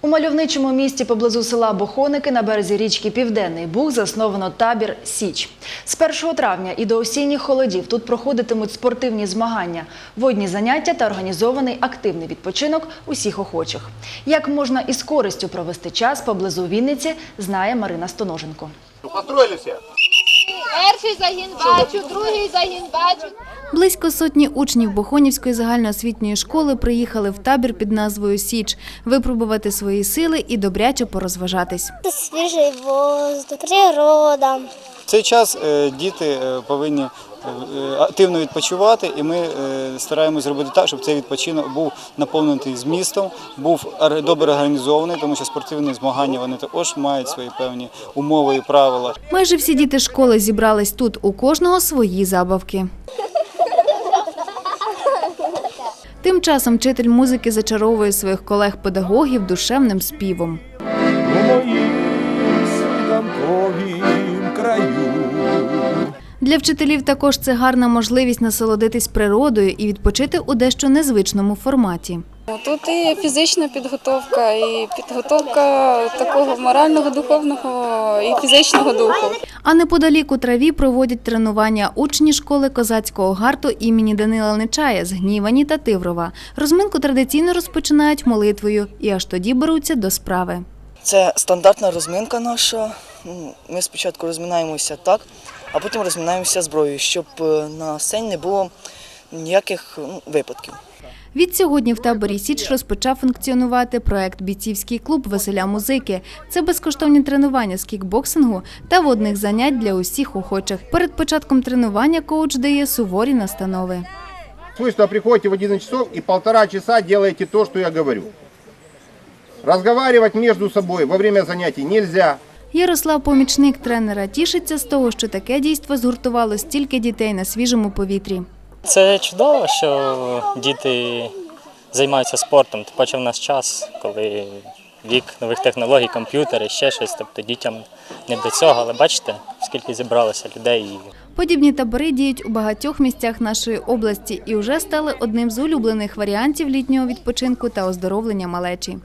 У мальовничому місті поблизу села Бохоники на березі річки Південний Буг засновано табір Січ. З 1 травня і до осінніх холодів тут проходитимуть спортивні змагання, водні заняття та організований активний відпочинок усіх охочих. Як можна із користю провести час поблизу Вінниці, знає Марина Стоноженко. Построили все? Перший загін бачу, другий загін бачу. Близько сотні учнів Бохонівської загальноосвітньої школи приїхали в табір під назвою Січ випробувати свої сили і добряче порозважатись. Свіжий воздух, природа. Цей час е, діти е, повинні е, активно відпочивати, і ми стараємось зробити так, щоб цей відпочинок був наповнений змістом, був добре організований, тому що спортивні змагання вони також мають свої певні умови і правила. Майже всі діти школи зібрались тут, у кожного свої забавки. Тим часом вчитель музики зачаровує своїх колег-педагогів душевним співом. у моїм світанковім краю. Для вчителів також це гарна можливість насолодитись природою і відпочити у дещо незвичному форматі. Тут і фізична підготовка, і підготовка такого морального, духовного і фізичного духу. А неподалік у траві проводять тренування учні школи козацького гарту імені Данила Нечая з Гнівані та Тиврова. Розминку традиційно розпочинають молитвою і аж тоді беруться до справи. Це стандартна розминка наша. Ми спочатку розминаємося так, а потім розминаємося зброєю, щоб е, на сцені не було ніяких ну, випадків. Відсьогодні в таборі Січ розпочав функціонувати проект Бійцівський клуб Веселя музики. Це безкоштовні тренування з кікбоксингу та водних занять для усіх охочих. Перед початком тренування коуч дає суворі настанови. Слышно, приходите в 11 часов и полтора часа делаете то, что я говорю. Разговаривать между собой во время занятий нельзя. Ярослав, помічник тренера, тішиться з того, що таке дійство згуртувало стільки дітей на свіжому повітрі. Це чудово, що діти займаються спортом. Тим паче в нас час, коли вік нових технологій, комп'ютери, ще щось. Тобто дітям не до цього. Але бачите, скільки зібралося людей. Подібні табори діють у багатьох місцях нашої області і вже стали одним з улюблених варіантів літнього відпочинку та оздоровлення малечі.